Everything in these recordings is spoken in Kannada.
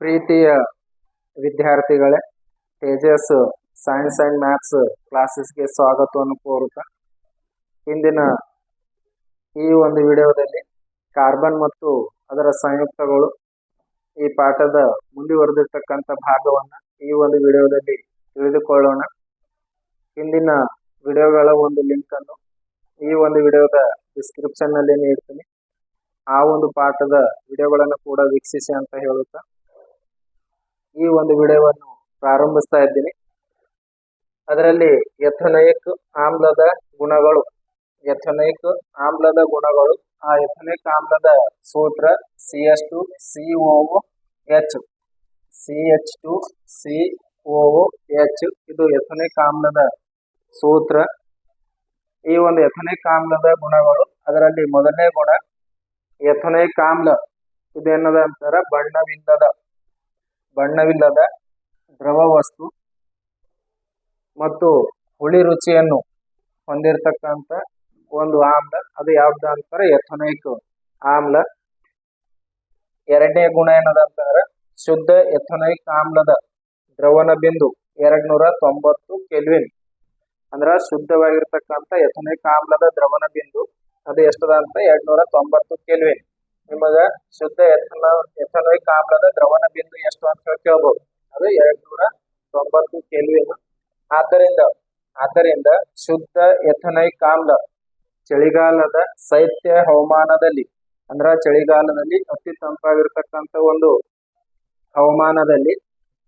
ಪ್ರೀತಿಯ ವಿದ್ಯಾರ್ಥಿಗಳೇ, ತೇಜಸ್ ಸೈನ್ಸ್ ಅಂಡ್ ಮ್ಯಾಥ್ಸ್ ಕ್ಲಾಸಸ್ಗೆ ಸ್ವಾಗತವನ್ನು ಕೋರುತ್ತಾ, ಇಂದಿನ ಈ ಒಂದು ವಿಡಿಯೋದಲ್ಲಿ ಕಾರ್ಬನ್ ಮತ್ತು ಅದರ ಸಂಯುಕ್ತಗಳು ಈ ಪಾಠದ ಮುಂದುವರೆದಿರ್ತಕ್ಕಂಥ ಭಾಗವನ್ನ ಈ ಒಂದು ವಿಡಿಯೋದಲ್ಲಿ ತಿಳಿದುಕೊಳ್ಳೋಣ. ಹಿಂದಿನ ವಿಡಿಯೋಗಳ ಒಂದು ಲಿಂಕ್ ಅನ್ನು ಈ ಒಂದು ವಿಡಿಯೋದ ಡಿಸ್ಕ್ರಿಪ್ಷನ್ನಲ್ಲಿ ನೀಡ್ತೀನಿ. ಆ ಒಂದು ಪಾಠದ ವಿಡಿಯೋಗಳನ್ನು ಕೂಡ ವೀಕ್ಷಿಸಿ ಅಂತ ಹೇಳುತ್ತಾ ಈ ಒಂದು ವಿಡಿಯೋವನ್ನು ಪ್ರಾರಂಭಿಸ್ತಾ ಇದ್ದೀನಿ. ಅದರಲ್ಲಿ ಎಥನೈಕ್ ಆಮ್ಲದ ಗುಣಗಳು, ಎಥನೈಕ್ ಆಮ್ಲದ ಗುಣಗಳು, ಆ ಎಥನೈಕ್ ಆಮ್ಲದ ಸೂತ್ರ C S two C O H. C H two C O H. ಇದು ಎಥನಿಕ್ ಆಮ್ಲದ ಸೂತ್ರ. ಈ ಒಂದು ಎಥನಿಕ್ ಆಮ್ಲದ ಗುಣಗಳು, ಅದರಲ್ಲಿ ಮೊದಲನೇ ಗುಣ ಎಥನೈಕ್ ಆಮ್ಲ. ಇದೇನದ ಅಂತಾರ? ಬಣ್ಣವಿಲ್ಲದ ಬಣ್ಣವಿಲ್ಲದ ದ್ರವ ವಸ್ತು ಮತ್ತು ಹುಳಿ ರುಚಿಯನ್ನು ಹೊಂದಿರತಕ್ಕಂಥ ಒಂದು ಆಮ್ಲ. ಅದು ಯಾವ್ದು ಅಂತಾರೆ? ಎಥನೈಕ್ ಆಮ್ಲ. ಎರಡನೇ ಗುಣ ಏನದ ಅಂತಂದ್ರೆ ಶುದ್ಧ ಎಥನೈಕ್ ಆಮ್ಲದ ದ್ರವಣ ಬಿಂದು ಎರಡ್ ನೂರ ತೊಂಬತ್ತು ಕೆಲ್ವಿನ್. ಅಂದ್ರ ಶುದ್ಧವಾಗಿರ್ತಕ್ಕಂಥ ಎಥನೈಕ್ ಆಮ್ಲದ ದ್ರವಣ ಬಿಂದು ಅದು ಎಷ್ಟದ ಅಂತ? ಎರಡ್ ನೂರ ತೊಂಬತ್ತು ಕೆಲ್ವಿನ್. ನಿಮಗ ಶುದ್ಧ ಎಥನ ಎಥನೋಯಿಕ್ ಆಮ್ಲದ ದ್ರವಣ ಬಿಂದು ಎಷ್ಟು ಅಂತ ಹೇಳಿ ಅದು ಎರಡ್ ನೂರ ತೊಂಬತ್ತು ಕೆಲ್ವಿನ್. ಆದ್ದರಿಂದ ಆದ್ದರಿಂದ ಶುದ್ಧ ಎಥನೈಕ್ ಆಮ್ಲ ಚಳಿಗಾಲದ ಶೈತ್ಯ ಹವಾಮಾನದಲ್ಲಿ, ಅಂದ್ರ ಚಳಿಗಾಲದಲ್ಲಿ ಅತಿ ತಂಪಾಗಿರ್ತಕ್ಕಂಥ ಒಂದು ಹವಾಮಾನದಲ್ಲಿ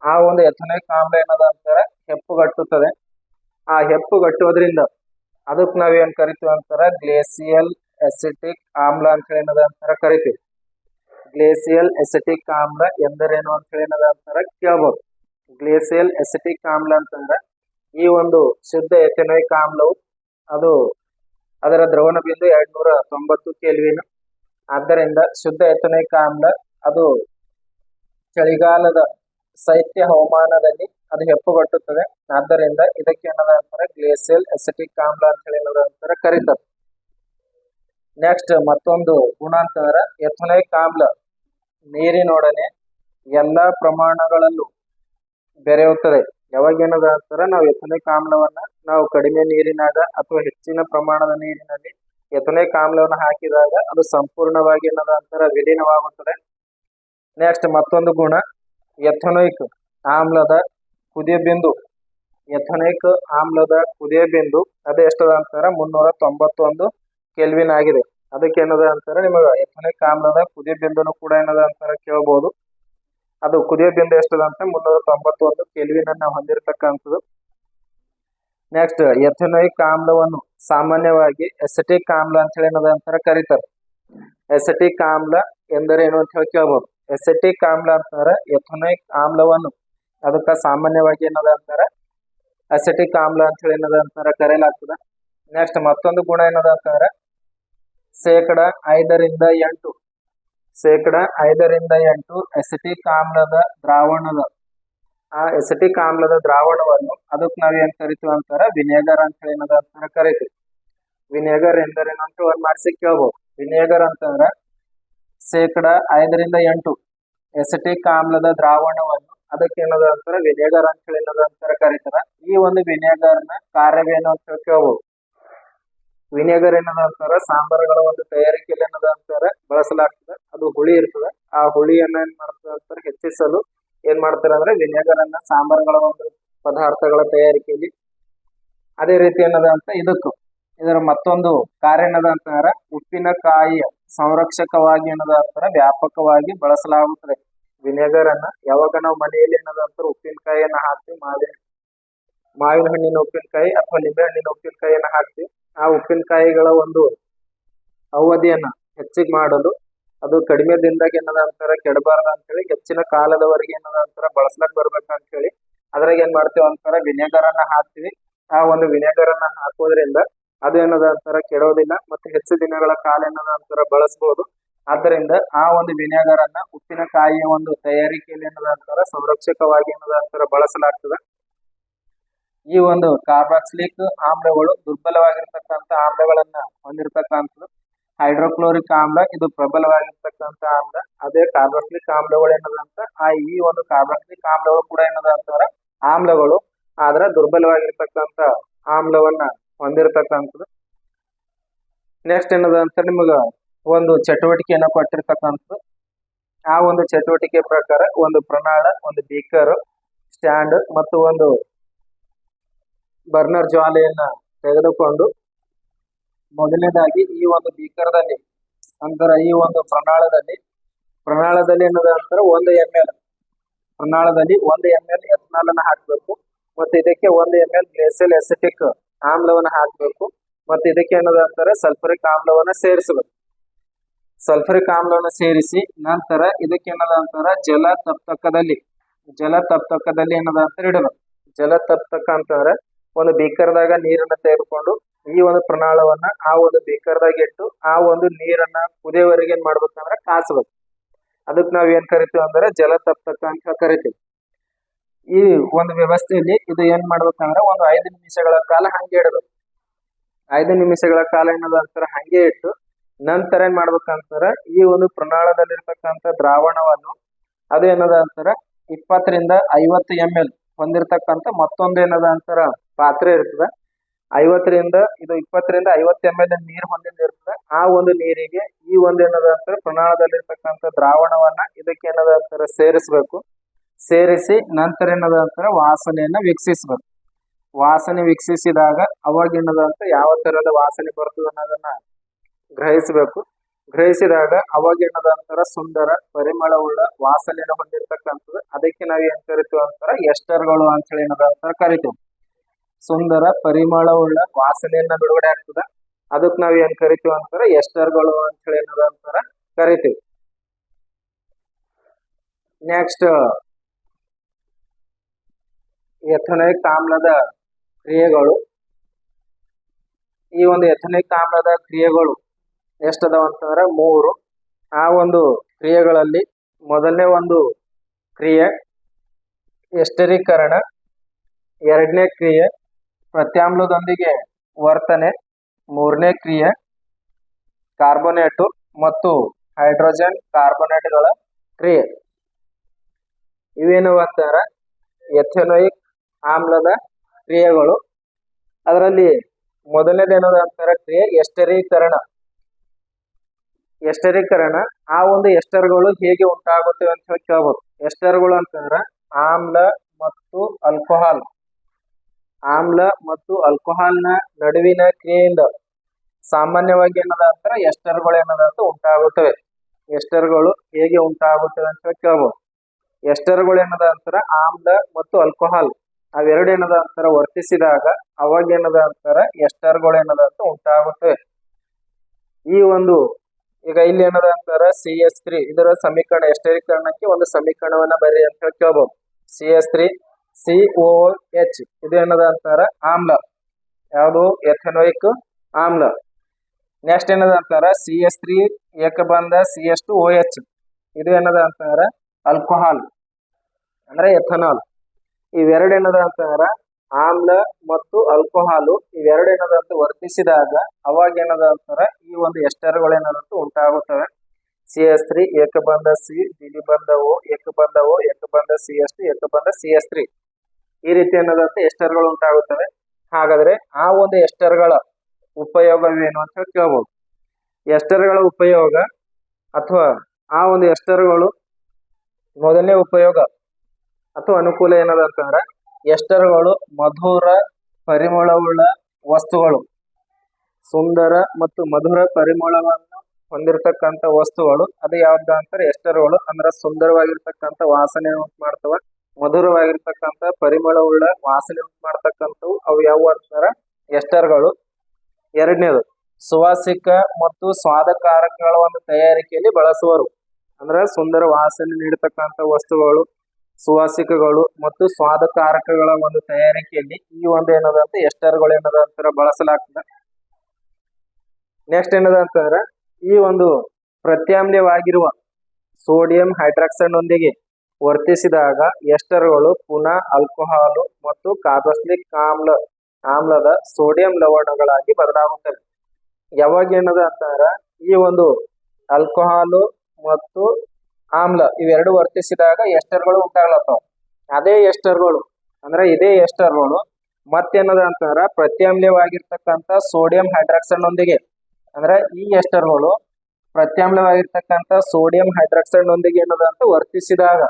ಆ ಒಂದು ಎಥನೈಕ್ ಆಮ್ಲ ಏನದ ಅಂತಾರೆ ಹೆಪ್ಪುಗಟ್ಟುತ್ತದೆ ಆ ಹೆಪ್ಪುಗಟ್ಟೋದ್ರಿಂದ ಅದಕ್ಕೆ ನಾವೇನ್ ಕರಿತೀವಿ ಅಂತಾರ ಗ್ಲೇಸಿಯಲ್ ಎಸಿಟಿಕ್ ಆಮ್ಲ ಅಂತ ಏನದ ಅಂತಾರ ಕರಿತೀವಿ. ಗ್ಲೇಸಿಯಲ್ ಎಸಿಟಿಕ್ ಆಮ್ಲ ಎಂದರೇನು ಅಂತ ಏನದ ಅಂತಾರ ಕೇಳ್ಬೋದು. ಗ್ಲೇಸಿಯಲ್ ಎಸಿಟಿಕ್ ಆಮ್ಲ ಅಂತಂದ್ರೆ ಈ ಒಂದು ಶುದ್ಧ ಎಥೆನೈಕ್ ಆಮ್ಲವು ಅದು ಅದರ ದ್ರವಣ ಬಿಂದು ಎರಡ್ ನೂರ ತೊಂಬತ್ತು ಕೆಲ್ವಿನ ಆದ್ದರಿಂದ ಶುದ್ಧ ಎಥೆನೈಕ್ ಆಮ್ಲ ಅದು ಚಳಿಗಾಲದ ಶೈತ್ಯ ಹವಾಮಾನದಲ್ಲಿ ಅದು ಹೆಪ್ಪುಗಟ್ಟುತ್ತದೆ. ಆದ್ದರಿಂದ ಇದಕ್ಕೆ ಏನದ ಅಂತಾರೆ? ಗ್ಲೇಸಿಯಲ್ ಎಸಿಟಿಕ್ ಆಮ್ಲ ಅಂತ ಹೇಳಿ ಏನದ ಅಂತಾರೆ ಕರೀತಾರೆ. ನೆಕ್ಸ್ಟ್ ಮತ್ತೊಂದು ಗುಣ ಅಂತಂದ್ರೆ ಎಥನೈಕ್ ಆಮ್ಲ ನೀರಿನೊಡನೆ ಎಲ್ಲ ಪ್ರಮಾಣಗಳಲ್ಲೂ ಬೆರೆಯುತ್ತದೆ. ಯಾವಾಗ ಏನದ ಅಂತಾರ ನಾವು ಎಥನೈಕ್ ಆಮ್ಲವನ್ನ ನಾವು ಕಡಿಮೆ ನೀರಿನಾಗ ಅಥವಾ ಹೆಚ್ಚಿನ ಪ್ರಮಾಣದ ನೀರಿನಲ್ಲಿ ಎಥನೈಕ್ ಆಮ್ಲವನ್ನು ಹಾಕಿದಾಗ ಅದು ಸಂಪೂರ್ಣವಾಗಿ ಏನದ ಅಂತಾರ ವಿಲೀನವಾಗುತ್ತದೆ. ನೆಕ್ಸ್ಟ್ ಮತ್ತೊಂದು ಗುಣ ಎಥನೈಕ್ ಆಮ್ಲದ ಕುದಿಯ ಬಿಂದು ಎಥನೈಕ್ ಆಮ್ಲದ ಕುದಿಯ ಬಿಂದು ಅದು ಎಷ್ಟದ ಅಂತಾರ? ಮುನ್ನೂರ ತೊಂಬತ್ತೊಂದು. ಕೆಲ್ವಿನ್ ಆಗಿದೆ. ಅದಕ್ಕೆ ಏನದ ಅಂತಾರ ನಿಮಗೆ ಎಥನಿಕ್ ಆಮ್ಲದ ಕುದಿಯ ಬಿಂದುನು ಕೂಡ ಏನದ ಅಂತಾರ ಕೇಳಬಹುದು ಅದು ಕುದಿಯ ಬಿಂದು ಎಷ್ಟದ ಅಂತ ಮುನ್ನೂರ ತೊಂಬತ್ತೊಂದು ಕೆಲ್ವಿನ್ ಅನ್ನ ಹೊಂದಿರತಕ್ಕಂಥದ್ದು. ನೆಕ್ಸ್ಟ್ ಎಥನೋಯಿಕ್ ಆಮ್ಲವನ್ನು ಸಾಮಾನ್ಯವಾಗಿ ಎಸೆಟಿಕ್ ಆಮ್ಲ ಅಂತ ಹೇಳಿ ಏನದ ಅಂತಾರ ಕರೀತಾರೆ. ಎಸೆಟಿಕ್ ಆಮ್ಲ ಎಂದರೇನು ಅಂತ ಹೇಳಿ ಕೇಳ್ಬೋದು. ಎಸೆಟಿಕ್ ಆಮ್ಲ ಅಂತಾರ ಎಥನೋಯಿಕ್ ಆಮ್ಲವನ್ನು ಅದಕ್ಕ ಸಾಮಾನ್ಯವಾಗಿ ಏನದ ಅಂತಾರ? ಅಸೆಟಿಕ್ ಆಮ್ಲ ಅಂತ ಹೇಳಿ ಏನದ ಅಂತಾರ ಕರೆಯಲಾಗ್ತದೆ. ನೆಕ್ಸ್ಟ್ ಮತ್ತೊಂದು ಗುಣ ಏನದ ಅಂತಾರ? ಶೇಕಡ ಐದರಿಂದ ಎಂಟು. ಶೇಕಡ ಐದರಿಂದ ಎಂಟು ಎಸಿಟಿಕ್ ಆಮ್ಲದ ದ್ರಾವಣದ. ಆ ಎಸಿಟಿಕ್ ಆಮ್ಲದ ದ್ರಾವಣವನ್ನು ಅದಕ್ಕೆ ನಾವ್ ಏನ್ ಕರಿತೀವಿ ಅಂತಾರ? ವಿನೇಗರ್ ಅಂತ ಏನದ ಅಂತಾರ ಕರಿತೀವಿ. ವಿನೇಗರ್ ಎಂದರೇನು ಅಂತ ಮಾಡಿಸಿ ಕೇಳ್ಬೋದು. ವಿನೇಗರ್ ಅಂತಂದ್ರ ಶೇಕಡ ಐದರಿಂದ ಎಂಟು ಎಸಿಟಿಕ್ ಆಮ್ಲದ ದ್ರಾವಣವನ್ನು ಅದಕ್ಕೆ ಏನದ ಅಂತಾರ? ವಿನೇಗರ್ ಅಂತ ಏನದ ಅಂತಾರ ಕರೀತಾರ. ಈ ಒಂದು ವಿನೇಗರ್ನ ಕಾರ್ಯವೇನು ಅಂತ ಕೇಳ್ಬೋದು. ವಿನೆಗರ್ ಏನದ ಅಂತಾರ, ಸಾಂಬಾರ್ಗಳ ಒಂದು ತಯಾರಿಕೆಯಲ್ಲಿ ಏನದ ಅಂತಾರ, ಬಳಸಲಾಗ್ತದೆ. ಅದು ಹುಳಿ ಇರ್ತದೆ. ಆ ಹುಳಿಯನ್ನ ಏನ್ ಮಾಡ್ತಾರೆ ಹೆಚ್ಚಿಸಲು ಏನ್ ಮಾಡ್ತಾರ ಅಂದ್ರೆ ವಿನೆಗರ್ ಅನ್ನ ಸಾಂಬಾರ್ಗಳ ಒಂದು ಪದಾರ್ಥಗಳ ತಯಾರಿಕೆಯಲ್ಲಿ ಅದೇ ರೀತಿ ಏನದ ಅಂತ ಇದಕ್ಕೂ. ಇದರ ಮತ್ತೊಂದು ಕಾರ್ಯ ಏನದ ಅಂತಾರ ಉಪ್ಪಿನಕಾಯಿಯ ಸಂರಕ್ಷಕವಾಗಿ ಏನದ ಅಂತಾರ ವ್ಯಾಪಕವಾಗಿ ಬಳಸಲಾಗುತ್ತದೆ. ವಿನೆಗರ್ ಅನ್ನ ಯಾವಾಗ ನಾವು ಮನೆಯಲ್ಲಿ ಏನದ ಅಂತಾರ ಉಪ್ಪಿನಕಾಯಿಯನ್ನ ಹಾಕಿ, ಮಾವಿನ ಮಾವಿನ ಹಣ್ಣಿನ ಉಪ್ಪಿನಕಾಯಿ ಅಥವಾ ಲಿಂಬೆ ಹಣ್ಣಿನ ಉಪ್ಪಿನಕಾಯಿಯನ್ನ ಹಾಕಿ, ಆ ಉಪ್ಪಿನಕಾಯಿಗಳ ಒಂದು ಅವಧಿಯನ್ನ ಹೆಚ್ಚಿಗೆ ಮಾಡಲು, ಅದು ಕಡಿಮೆ ದಿನದಾಗ ಏನದ ಅಂತಾರ, ಕೆಡಬಾರದು ಅಂತ ಹೇಳಿ ಹೆಚ್ಚಿನ ಕಾಲದವರೆಗೆ ಏನದ ಅಂತಾರ ಬಳಸ್ಲಕ್ ಬರ್ಬೇಕಂತ ಹೇಳಿ ಅದ್ರಾಗ ಏನ್ ಮಾಡ್ತೀವಿ ಅಂತಾರ ವಿನೆಗರ್ ಅನ್ನ ಹಾಕ್ತಿವಿ. ಆ ಒಂದು ವಿನೆಗರ್ ಅನ್ನ ಹಾಕೋದ್ರಿಂದ ಅದು ಏನದ ಅಂತಾರ ಕೆಡೋದಿಲ್ಲ ಮತ್ತೆ ಹೆಚ್ಚು ದಿನಗಳ ಕಾಲ ಏನದ ಅಂತಾರ ಬಳಸಬಹುದು ಆದ್ದರಿಂದ ಆ ಒಂದು ವಿನೆಗರ್ ಅನ್ನ ಉಪ್ಪಿನಕಾಯಿಯ ಒಂದು ತಯಾರಿಕೆಯಲ್ಲಿ ಏನದ ಅಂತಾರ, ಸಂರಕ್ಷಕವಾಗಿ ಏನದ ಅಂತಾರ ಬಳಸಲಾಗ್ತದೆ. ಈ ಒಂದು ಕಾರ್ಬಾಕ್ಸಿಲಿಕ್ ಆಮ್ಲಗಳು ದುರ್ಬಲವಾಗಿರ್ತಕ್ಕಂಥ ಆಮ್ಲಗಳನ್ನ ಹೊಂದಿರತಕ್ಕಂಥದ್ದು. ಹೈಡ್ರೋಕ್ಲೋರಿಕ್ ಆಮ್ಲ, ಇದು ಪ್ರಬಲವಾಗಿರ್ತಕ್ಕಂಥ ಆಮ್ಲ. ಅದೇ ಕಾರ್ಬಾಕ್ಸಿಲಿಕ್ ಆಮ್ಲಗಳು ಏನದಂತ ಆ ಈ ಒಂದು ಕಾರ್ಬಾಕ್ಸಿಲಿಕ್ ಆಮ್ಲಗಳು ಕೂಡ ಏನದ ಆಮ್ಲಗಳು. ಆದ್ರೆ ದುರ್ಬಲವಾಗಿರ್ತಕ್ಕಂಥ ಆಮ್ಲವನ್ನ ಹೊಂದಿರತಕ್ಕಂಥದ್ದು. ನೆಕ್ಸ್ಟ್ ಏನದ ಅಂತ ನಿಮಗ ಒಂದು ಚಟುವಟಿಕೆಯನ್ನ ಕೊಟ್ಟಿರ್ತಕ್ಕಂಥದ್ದು. ಆ ಒಂದು ಚಟುವಟಿಕೆ ಪ್ರಕಾರ ಒಂದು ಪ್ರಣಾಳ, ಒಂದು ಬೀಕರ್ ಸ್ಟ್ಯಾಂಡ್ ಮತ್ತು ಒಂದು ಬರ್ನರ್ ಜ್ವಾಲೆಯನ್ನ ತೆಗೆದುಕೊಂಡು ಮೊದಲನೇದಾಗಿ ಈ ಒಂದು ಬೀಕರ್ದಲ್ಲಿ ನಂತರ ಈ ಒಂದು ಪ್ರಣಾಳದಲ್ಲಿ ಪ್ರಣಾಳದಲ್ಲಿ ಅನ್ನೋದಂತರ ಒಂದು ಎಂ ಎಲ್ ಪ್ರಣಾಳದಲ್ಲಿ ಒಂದು ಎಂ ಎಲ್ ಎಥನಾಲ್ ಅನ್ನ ಹಾಕಬೇಕು. ಮತ್ತೆ ಇದಕ್ಕೆ ಒಂದು ಎಂ ಎಲ್ ಗ್ಲೇಸಿಯಲ್ ಎಸಿಟಿಕ್ ಆಮ್ಲವನ್ನ ಹಾಕಬೇಕು. ಮತ್ತೆ ಇದಕ್ಕೆ ಏನದ ಅಂತಾರೆ ಸಲ್ಫರಿಕ್ ಆಮ್ಲವನ್ನ ಸೇರಿಸಬೇಕು. ಸಲ್ಫರಿಕ್ ಆಮ್ಲವನ್ನ ಸೇರಿಸಿ ನಂತರ ಇದಕ್ಕೆ ಏನದ ಅಂತಾರ ಜಲ ತಪ್ತಕದಲ್ಲಿ ಜಲ ತಪ್ತಕದಲ್ಲಿ ಅಂತ ಇಡಬೇಕು. ಜಲ ತಪ್ತಕ ಅಂತಂದ್ರೆ ಒಂದು ಬೀಕರ್ದಾಗ ನೀರನ್ನ ತೆಗೆದುಕೊಂಡು ಈ ಒಂದು ಪ್ರಣಾಳವನ್ನ ಆ ಒಂದು ಬೀಕರ್ದಾಗ ಇಟ್ಟು ಆ ಒಂದು ನೀರನ್ನ ಕುದಿಯವರೆಗೆ ಏನ್ ಮಾಡ್ಬೇಕಂದ್ರೆ ಕಾಸ್ಬೇಕು. ಅದಕ್ಕೆ ನಾವ್ ಏನ್ ಕರಿತೀವಿ ಅಂದ್ರೆ ಜಲ ತಪ್ತಕ ಅಂತ ಕರಿತೀವಿ. ಈ ಒಂದು ವ್ಯವಸ್ಥೆಯಲ್ಲಿ ಇದು ಏನ್ ಮಾಡ್ಬೇಕಂದ್ರೆ ಒಂದು ಐದು ನಿಮಿಷಗಳ ಕಾಲ ಹಂಗೆ ಇಡಬೇಕು. ಐದು ನಿಮಿಷಗಳ ಕಾಲ ಏನದ ಅಂತಾರ ಹಂಗೆ ಇಟ್ಟು ನಂತರ ಏನ್ ಮಾಡ್ಬೇಕಂತಾರ ಈ ಒಂದು ಪ್ರಣಾಳದಲ್ಲಿರ್ತಕ್ಕಂಥ ದ್ರಾವಣವನ್ನು ಅದು ಏನದ ಅಂತಾರ ಇಪ್ಪತ್ತರಿಂದ ಐವತ್ತು ಎಂ ಎಲ್ ಹೊಂದಿರತಕ್ಕಂಥ ಮತ್ತೊಂದು ಏನದ ಅಂತಾರ? ಪಾತ್ರೆ ಇರ್ತದ. ಐವತ್ತರಿಂದ, ಇದು ಇಪ್ಪತ್ತರಿಂದ ಐವತ್ತು ಎಂ ಎಲ್ ನೀರು ಹೊಂದಿರ್ತದೆ ಆ ಒಂದು ನೀರಿಗೆ ಈ ಒಂದು ಏನದ ಅಂತಾರ? ಪ್ರಣಾಳದಲ್ಲಿರ್ತಕ್ಕಂಥ ದ್ರಾವಣವನ್ನ ಇದಕ್ಕೆ ಏನದ ಅಂತಾರ? ಸೇರಿಸ್ಬೇಕು. ಸೇರಿಸಿ ನಂತರ ಏನದ ಅಂತಾರ? ವಾಸನೆಯನ್ನ ವೀಕ್ಷಿಸ್ಬೇಕು. ವಾಸನೆ ವೀಕ್ಷಿಸಿದಾಗ ಅವಾಗ ಏನದ ಅಂತ ಯಾವ ತರದ ವಾಸನೆ ಬರ್ತದೆ ಅನ್ನೋದನ್ನ ಗ್ರಹಿಸಬೇಕು. ಗ್ರಹಿಸಿದಾಗ ಅವಾಗ ಏನದ ಅಂತಾರ, ಸುಂದರ, ಪರಿಮಳವುಳ್ಳ ವಾಸನೆಯನ್ನು ಹೊಂದಿರತಕ್ಕಂಥದ್ದು. ಅದಕ್ಕೆ ನಾವ್ ಏನ್ ಕರಿತೀವಿ ಅಂತಾರ ಎಸ್ಟರ್ಗಳು ಅಂತ ಹೇಳಿ ಏನದ ಅಂತಾರ ಕರಿತೀವಿ. ಸುಂದರ, ಪರಿಮಳವುಳ್ಳ ವಾಸನೆಯನ್ನ ಬಿಡುಗಡೆ ಆಗ್ತದ. ಅದಕ್ಕೆ ನಾವ್ ಏನ್ ಕರಿತೀವಿ ಅಂತಾರ ಎಸ್ಟರ್ಗಳು ಅಂತ ಹೇಳಿ ಏನದ ಅಂತಾರ ಕರಿತೀವಿ. ನೆಕ್ಸ್ಟ್ ಎಥನೈಕ್ ಆಮ್ಲದ ಕ್ರಿಯೆಗಳು. ಈ ಒಂದು ಎಥನಿಕ್ ಆಮ್ಲದ ಕ್ರಿಯೆಗಳು ಎಷ್ಟದಾವ ಅಂತಂದ್ರೆ ಮೂರು. ಆ ಒಂದು ಕ್ರಿಯೆಗಳಲ್ಲಿ ಮೊದಲನೇ ಒಂದು ಕ್ರಿಯೆ ಎಷ್ಟರೀಕರಣ, ಎರಡನೇ ಕ್ರಿಯೆ ಪ್ರತ್ಯಾಮ್ಲದೊಂದಿಗೆ ವರ್ತನೆ, ಮೂರನೇ ಕ್ರಿಯೆ ಕಾರ್ಬೋನೇಟು ಮತ್ತು ಹೈಡ್ರೋಜನ್ ಕಾರ್ಬೋನೇಟ್ಗಳ ಕ್ರಿಯೆ. ಇವೇನು ಅಂತಾರ? ಎಥೆನೋಯಿಕ್ ಆಮ್ಲದ ಕ್ರಿಯೆಗಳು. ಅದರಲ್ಲಿ ಮೊದಲನೇದು ಅಂತಾರ? ಕ್ರಿಯೆ ಎಸ್ಟರೀಕರಣ ಎಸ್ಟರೀಕರಣ ಆ ಒಂದು ಎಸ್ಟರ್ಗಳು ಹೇಗೆ ಉಂಟಾಗುತ್ತವೆ ಅಂತ ಹೇಳಿ ಕೇಳ್ಬೋದು. ಎಸ್ಟರ್ಗಳು ಅಂತಂದ್ರೆ ಆಮ್ಲ ಮತ್ತು ಆಲ್ಕೋಹಾಲ್ ಆಮ್ಲ ಮತ್ತು ಆಲ್ಕೋಹಾಲ್ನ ನಡುವಿನ ಕ್ರಿಯೆಯಿಂದ ಸಾಮಾನ್ಯವಾಗಿ ಏನದ ಅಂತಾರ ಎಸ್ಟರ್ಗಳು ಏನದ ಅಂತ ಉಂಟಾಗುತ್ತವೆ. ಎಸ್ಟರ್ಗಳು ಹೇಗೆ ಉಂಟಾಗುತ್ತವೆ ಅಂತ ಹೇಳಿ ಕೇಳ್ಬೋದು. ಎಸ್ಟರ್ಗಳು ಏನದ ಅಂತಾರೆ ಆಮ್ಲ ಮತ್ತು ಆಲ್ಕೋಹಾಲ್ ಅವೆರಡು ಏನದ ಅಂತಾರ ವರ್ತಿಸಿದಾಗ ಅವಾಗ ಏನದ ಅಂತಾರೆ ಎಸ್ಟರ್ಗಳು ಏನದ ಅಂತ ಉಂಟಾಗುತ್ತವೆ. ಈ ಒಂದು ಈಗ ಇಲ್ಲಿ ಏನದ ಅಂತಾರ? ಸಿ ಎಸ್ ತ್ರೀ ಇದರ ಸಮೀಕರಣ ಎಸ್ಟರೀಕರಣಕ್ಕೆ ಒಂದು ಸಮೀಕರಣವನ್ನ ಬರೀ ಅಂತ ಹೇಳಿ ಕೇಳ್ಬೋದು. C S three C O H ಇದು ಏನದ ಅಂತಾರ? ಆಮ್ಲ. ಯಾವುದು? ಎಥನೋಯಿಕ್ ಆಮ್ಲ. ನೆಕ್ಸ್ಟ್ ಏನದ ಅಂತಾರ? C S three ಏಕಬಂಧ C S two O H ಇದು ಏನದ ಅಂತಾರ? ಆಲ್ಕೋಹಾಲ್ ಅಂದ್ರೆ ಎಥನಾಲ್ ಇವೆರಡು ಏನದ ಅಂತಾರ? ಆಮ್ಲ ಮತ್ತು ಆಲ್ಕೋಹಾಲು ಇವೆರಡು ಏನದ ಅಂತ ವರ್ತಿಸಿದಾಗ ಅವಾಗ ಏನದ ಅಂತಾರೆ ಈ ಒಂದು ಎಸ್ಟರ್ಗಳು ಏನದಂತ ಉಂಟಾಗುತ್ತವೆ. ಸಿ ಎಸ್ ತ್ರೀ ಏಕಬಂಧ ಸಿ ದಿಲಿಬಂಧ ಓ ಏಕಬಂಧ ಓ ಏಕಬಂಧ ಸಿ ಎಸ್ ಟಿ ಏಕಬಂಧ ಸಿ ಎಸ್ ತ್ರೀ ಈ ರೀತಿ ಏನದಂತ ಎಸ್ಟರ್ಗಳು ಉಂಟಾಗುತ್ತವೆ. ಹಾಗಾದ್ರೆ ಆ ಒಂದು ಎಸ್ಟರ್ಗಳ ಉಪಯೋಗವೇನು ಅಂತ ಕೇಳ್ಬೋದು. ಎಸ್ಟರ್ಗಳ ಉಪಯೋಗ ಅಥವಾ ಆ ಒಂದು ಎಸ್ಟರ್ಗಳು ಮೊದಲನೇ ಉಪಯೋಗ ಅಥವಾ ಅನುಕೂಲ ಏನದ ಅಂತಂದ್ರೆ ಎಸ್ಟರ್ಗಳು ಮಧುರ, ಪರಿಮಳವುಳ್ಳ ವಸ್ತುಗಳು. ಸುಂದರ ಮತ್ತು ಮಧುರ ಪರಿಮಳವನ್ನು ಹೊಂದಿರತಕ್ಕಂತ ವಸ್ತುಗಳು. ಅದು ಯಾವ್ದು ಅಂತಾರೆ? ಎಸ್ಟರ್ಗಳು ಅಂದ್ರೆ ಸುಂದರವಾಗಿರ್ತಕ್ಕಂಥ ವಾಸನೆ ಉಂಟು ಮಾಡ್ತವ. ಮಧುರವಾಗಿರ್ತಕ್ಕಂಥ ಪರಿಮಳವುಳ್ಳ ವಾಸನೆ ಉಂಟು ಮಾಡ್ತಕ್ಕಂಥವು ಅವು ಯಾವ ಅಂತಾರ? ಎಸ್ಟರ್ಗಳು ಎರಡನೇದು, ಸುವಾಸಿಕ ಮತ್ತು ಸ್ವಾದಕಾರಕಗಳ ಒಂದು ತಯಾರಿಕೆಯಲ್ಲಿ ಬಳಸುವರು. ಅಂದ್ರೆ ಸುಂದರ ವಾಸನೆ ನೀಡತಕ್ಕಂಥ ವಸ್ತುಗಳು. ಸುವಾಸಿಕಗಳು ಮತ್ತು ಸ್ವಾದಕಾರಕಗಳ ಒಂದು ತಯಾರಿಕೆಯಲ್ಲಿ ಈ ಒಂದು ಏನದ ಅಂತ ಎಸ್ಟರ್ಗಳು ಏನದ ಬಳಸಲಾಗ್ತದೆ. ನೆಕ್ಸ್ಟ್ ಏನದ ಅಂತಂದ್ರೆ ಈ ಒಂದು ಪ್ರತ್ಯಾಮ್ಲವಾಗಿರುವ ಸೋಡಿಯಂ ಹೈಡ್ರಾಕ್ಸೈಡ್ ನೊಂದಿಗೆ ವರ್ತಿಸಿದಾಗ ಎಸ್ಟರ್ಗಳು ಪುನಃ ಆಲ್ಕೋಹಾಲು ಮತ್ತು ಕಾರ್ಬಸ್ಲಿಕ್ ಆಮ್ಲ, ಆಮ್ಲದ ಸೋಡಿಯಂ ಲವಣಗಳಾಗಿ ಬದಲಾಗುತ್ತವೆ. ಯಾವಾಗ ಏನದ ಅಂತಂದ್ರ ಈ ಒಂದು ಆಲ್ಕೋಹಾಲು ಮತ್ತು ಆಮ್ಲ ಇವೆರಡು ವರ್ತಿಸಿದಾಗ ಎಸ್ಟರ್ಗಳು ಉಂಟಾಗ್ಲತ್ತಾವ ಅದೇ ಎಸ್ಟರ್ಗಳು ಅಂದ್ರೆ ಇದೇ ಎಸ್ಟರ್ಗಳು ಮತ್ತೇನದ ಅಂತಂದ್ರ ಪ್ರತ್ಯಾಮ್ಲವಾಗಿರ್ತಕ್ಕಂಥ ಸೋಡಿಯಂ ಹೈಡ್ರಾಕ್ಸೈಡ್ ನೊಂದಿಗೆ. ಅಂದ್ರೆ ಈ ಎಸ್ಟರ್ಗಳು ಪ್ರತ್ಯಾಮ್ಲವಾಗಿರ್ತಕ್ಕಂಥ ಸೋಡಿಯಂ ಹೈಡ್ರಾಕ್ಸೈಡ್ ನೊಂದಿಗೆ ಏನದ ಅಂತ ವರ್ತಿಸಿದಾಗ.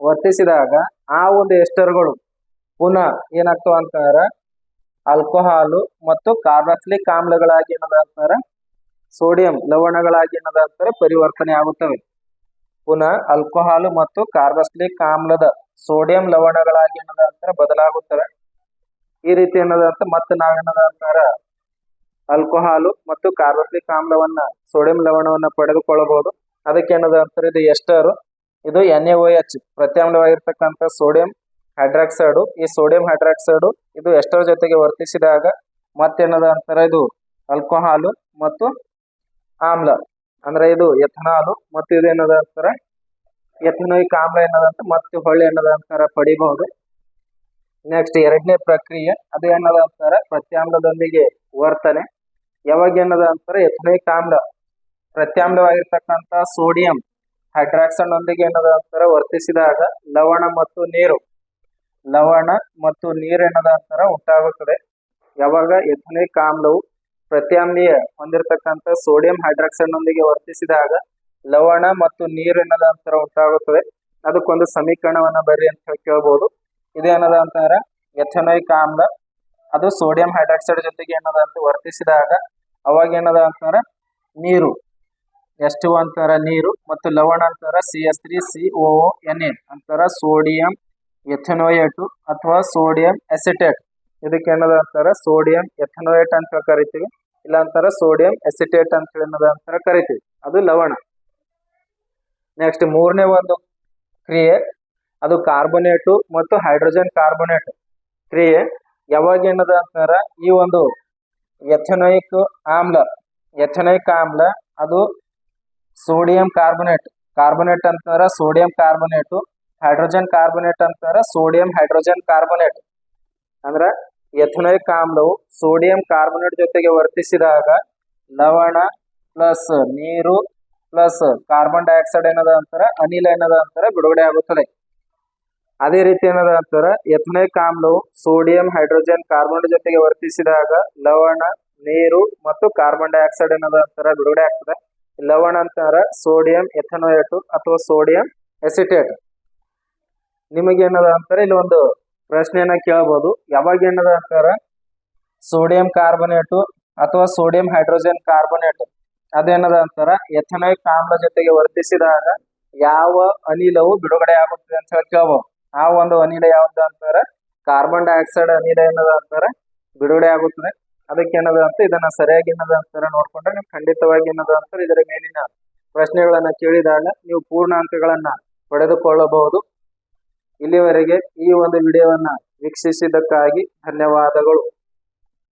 ವರ್ತಿಸಿದಾಗ ಆ ಒಂದು ಎಸ್ಟರ್ಗಳು ಪುನಃ ಏನಾಗ್ತಾವ ಅಂತಂದ್ರ ಆಲ್ಕೋಹಾಲು ಮತ್ತು ಕಾರ್ಬಾಕ್ಸಿಲಿಕ್ ಆಮ್ಲಗಳಾಗಿ ಏನದ ಅಂತಾರ ಸೋಡಿಯಂ ಲವಣಗಳಾಗಿ ಏನದ ಅಂತಾರೆ ಪರಿವರ್ತನೆ ಆಗುತ್ತವೆ. ಪುನಃ ಅಲ್ಕೋಹಾಲ್ ಮತ್ತು ಕಾರ್ಬಸ್ಲಿಕ್ ಆಮ್ಲದ ಸೋಡಿಯಂ ಲವಣಗಳಾಗಿ ಏನದ ಅಂತಾರೆ ಬದಲಾಗುತ್ತವೆ. ಈ ರೀತಿ ಏನದಂತ ಮತ್ತೆ ನಾವೇನದಂತಾರ ಆಲ್ಕೋಹಾಲು ಮತ್ತು ಕಾರ್ಬಸ್ಲಿಕ್ ಆಮ್ಲವನ್ನ, ಸೋಡಿಯಂ ಲವಣವನ್ನ ಪಡೆದುಕೊಳ್ಳಬಹುದು. ಅದಕ್ಕೆ ಏನದ ಅಂತಾರೆ ಇದು ಎಸ್ಟರ್, ಇದು ಎನ್ ಎ ಎಚ್ ಪ್ರತ್ಯಾಮ್ಲವಾಗಿರ್ತಕ್ಕಂಥ ಸೋಡಿಯಂ ಹೈಡ್ರಾಕ್ಸೈಡ್. ಈ ಸೋಡಿಯಂ ಹೈಡ್ರಾಕ್ಸೈಡ್ ಇದು ಎಸ್ಟರ್ ಜೊತೆಗೆ ವರ್ತಿಸಿದಾಗ ಮತ್ತೇನದ ಅಂತಾರೆ ಇದು ಆಲ್ಕೋಹಾಲು ಮತ್ತು ಆಮ್ಲ. ಅಂದ್ರೆ ಇದು ಎಥನಾಲು, ಮತ್ತು ಇದು ಏನದ ಅಂತಾರ? ಎಥನೋಯಿಕ್ ಆಮ್ಲ ಏನದ ಅಂತ, ಮತ್ತೆ ಹೊಳ್ಳಿ ಏನದ ಅಂತಾರ? ಪಡಿಬಹುದು. ನೆಕ್ಸ್ಟ್ ಎರಡನೇ ಪ್ರಕ್ರಿಯೆ, ಅದು ಏನದ ಅಂತಾರ? ಪ್ರತ್ಯಾಮ್ಲದೊಂದಿಗೆ ವರ್ತನೆ. ಯಾವಾಗ ಏನದ ಅಂತಾರ? ಎಥನೋಯಿಕ್ ಆಮ್ಲ. ಪ್ರತ್ಯಾಮ್ಲವಾಗಿರ್ತಕ್ಕಂಥ ಸೋಡಿಯಂ ಹೈಡ್ರಾಕ್ಸೈಡ್ ನೊಂದಿಗೆ ಏನದ ಅಂತಾರ? ವರ್ತಿಸಿದಾಗ ಲವಣ ಮತ್ತು ನೀರು. ಲವಣ ಮತ್ತು ನೀರು ಏನದ ಅಂತಾರ? ಉಂಟಾಗುತ್ತದೆ. ಯಾವಾಗ? ಎಥನೋಯಿಕ್ ಆಮ್ಲವು ಪ್ರತ್ಯಾಮ್ಲೀಯ ಹೊಂದಿರತಕ್ಕಂಥ ಸೋಡಿಯಂ ಹೈಡ್ರಾಕ್ಸೈಡ್ ನೊಂದಿಗೆ ವರ್ತಿಸಿದಾಗ ಲವಣ ಮತ್ತು ನೀರು ಏನದ ಅಂತರ ಉಂಟಾಗುತ್ತದೆ. ಅದಕ್ಕೊಂದು ಸಮೀಕರಣವನ್ನ ಬರ್ರಿ ಅಂತ ಹೇಳಿ ಕೇಳ್ಬೋದು. ಇದೇನದ ಅಂತಂದ್ರೆ ಎಥನೈಕ್ ಆಮ್ಲ. ಅದು ಸೋಡಿಯಂ ಹೈಡ್ರಾಕ್ಸೈಡ್ ಜೊತೆಗೆ ಏನದ ಅಂತ ವರ್ತಿಸಿದಾಗ ಅವಾಗ ಏನದ ಅಂತಂದ್ರೆ ನೀರು. ಎಷ್ಟು ಅಂತಾರ? ನೀರು. ಮತ್ತು ಲವಣ ಅಂತಾರ? C S three C O N A ಅಂತಾರ? ಸೋಡಿಯಂ ಎಥನೋಯೇಟು ಅಥವಾ ಸೋಡಿಯಂ ಎಸಿಟೇಟ್. ಇದಕ್ಕೆ ಏನದ ಅಂತಾರ? ಸೋಡಿಯಂ ಎಥನೋಯೇಟ್ ಅಂತ ಹೇಳಿ ಕರಿತೀವಿ. ಇಲ್ಲ ಅಂತಾರ ಸೋಡಿಯಂ ಎಸಿಟೇಟ್ ಅಂತ ಹೇಳಿ ಏನದ ಅಂತಾರ ಕರಿತೀವಿ. ಅದು ಲವಣ. ನೆಕ್ಸ್ಟ್ ಮೂರನೇ ಒಂದು ಕ್ರಿಯೆ, ಅದು ಕಾರ್ಬೋನೇಟು ಮತ್ತು ಹೈಡ್ರೋಜನ್ ಕಾರ್ಬೋನೇಟ್ ಕ್ರಿಯೆ. ಯಾವಾಗ ಏನದ ಅಂತಾರ? ಈ ಒಂದು ಎಥನೋಯಿಕ್ ಆಮ್ಲ ಎಥನೋಯಿಕ್ ಆಮ್ಲ, ಅದು ಸೋಡಿಯಂ ಕಾರ್ಬೋನೇಟ್ ಕಾರ್ಬೋನೇಟ್ ಅಂತಾರ ಸೋಡಿಯಂ ಕಾರ್ಬೋನೇಟು ಹೈಡ್ರೋಜನ್ ಕಾರ್ಬೋನೇಟ್ ಅಂತಾರ ಸೋಡಿಯಂ ಹೈಡ್ರೋಜನ್ ಕಾರ್ಬೋನೇಟ್ ಅಂದ್ರ ಎಥನೋಯಿಕ್ ಆಮ್ಲವು ಸೋಡಿಯಂ ಕಾರ್ಬೋನೇಟ್ ಜೊತೆಗೆ ವರ್ತಿಸಿದಾಗ ಲವಣ ಪ್ಲಸ್ ನೀರು ಪ್ಲಸ್ ಕಾರ್ಬನ್ ಡೈಆಕ್ಸೈಡ್ ಏನದ ಅಂತಾರ ಅನಿಲ ಏನದ ಅಂತಾರ ಬಿಡುಗಡೆ ಆಗುತ್ತದೆ. ಅದೇ ರೀತಿ ಏನದ ಅಂತಾರ ಎಥನೋಯಿಕ್ ಆಮ್ಲವು ಸೋಡಿಯಂ ಹೈಡ್ರೋಜನ್ ಕಾರ್ಬೋನೇಟ್ ಜೊತೆಗೆ ವರ್ತಿಸಿದಾಗ ಲವಣ, ನೀರು ಮತ್ತು ಕಾರ್ಬನ್ ಡೈಆಕ್ಸೈಡ್ ಏನದ ಅಂತಾರ ಬಿಡುಗಡೆ ಆಗ್ತದೆ. ಲವಣ ಅಂತಾರ ಸೋಡಿಯಂ ಎಥನೋಯೇಟು ಅಥವಾ ಸೋಡಿಯಂ ಎಸಿಟೇಟ್. ನಿಮಗೆ ಏನದ ಅಂತಾರೆ ಇಲ್ಲಿ ಒಂದು ಪ್ರಶ್ನೆಯನ್ನ ಕೇಳಬಹುದು ಯಾವಾಗ ಏನದ ಅಂತಾರ? ಸೋಡಿಯಂ ಕಾರ್ಬನೇಟು ಅಥವಾ ಸೋಡಿಯಂ ಹೈಡ್ರೋಜನ್ ಕಾರ್ಬೊನೇಟ್. ಅದೇನದ ಅಂತಾರ? ಎಥನೈಕ್ ಆಮ್ಲ ಜೊತೆಗೆ ವರ್ತಿಸಿದಾಗ ಯಾವ ಅನಿಲವು ಬಿಡುಗಡೆ ಆಗುತ್ತದೆ ಅಂತ ಹೇಳಿ ಕೇಳ್ಬಹುದು ಆ ಒಂದು ಅನಿಲ ಯಾವ್ದು ಅಂತಾರ? ಕಾರ್ಬನ್ ಡೈಆಕ್ಸೈಡ್ ಅನಿಲ ಏನದ ಅಂತಾರ ಬಿಡುಗಡೆ ಆಗುತ್ತದೆ. ಅದಕ್ಕೆ ಏನದ ಅಂತ, ಇದನ್ನ ಸರಿಯಾಗಿ ಏನದ ಅಂತಾರ ನೋಡ್ಕೊಂಡ್ರೆ ನೀವು ಖಂಡಿತವಾಗಿ ಏನದ ಅಂತಾರೆ ಇದರ ಮೇಲಿನ ಪ್ರಶ್ನೆಗಳನ್ನ ಕೇಳಿದಾಗ ನೀವು ಪೂರ್ಣ ಅಂಕಗಳನ್ನ ಪಡೆದುಕೊಳ್ಳಬಹುದು. ಇಲ್ಲಿವರೆಗೆ ಈ ಒಂದು ವಿಡಿಯೋವನ್ನು ವೀಕ್ಷಿಸಿದ್ದಕ್ಕಾಗಿ ಧನ್ಯವಾದಗಳು.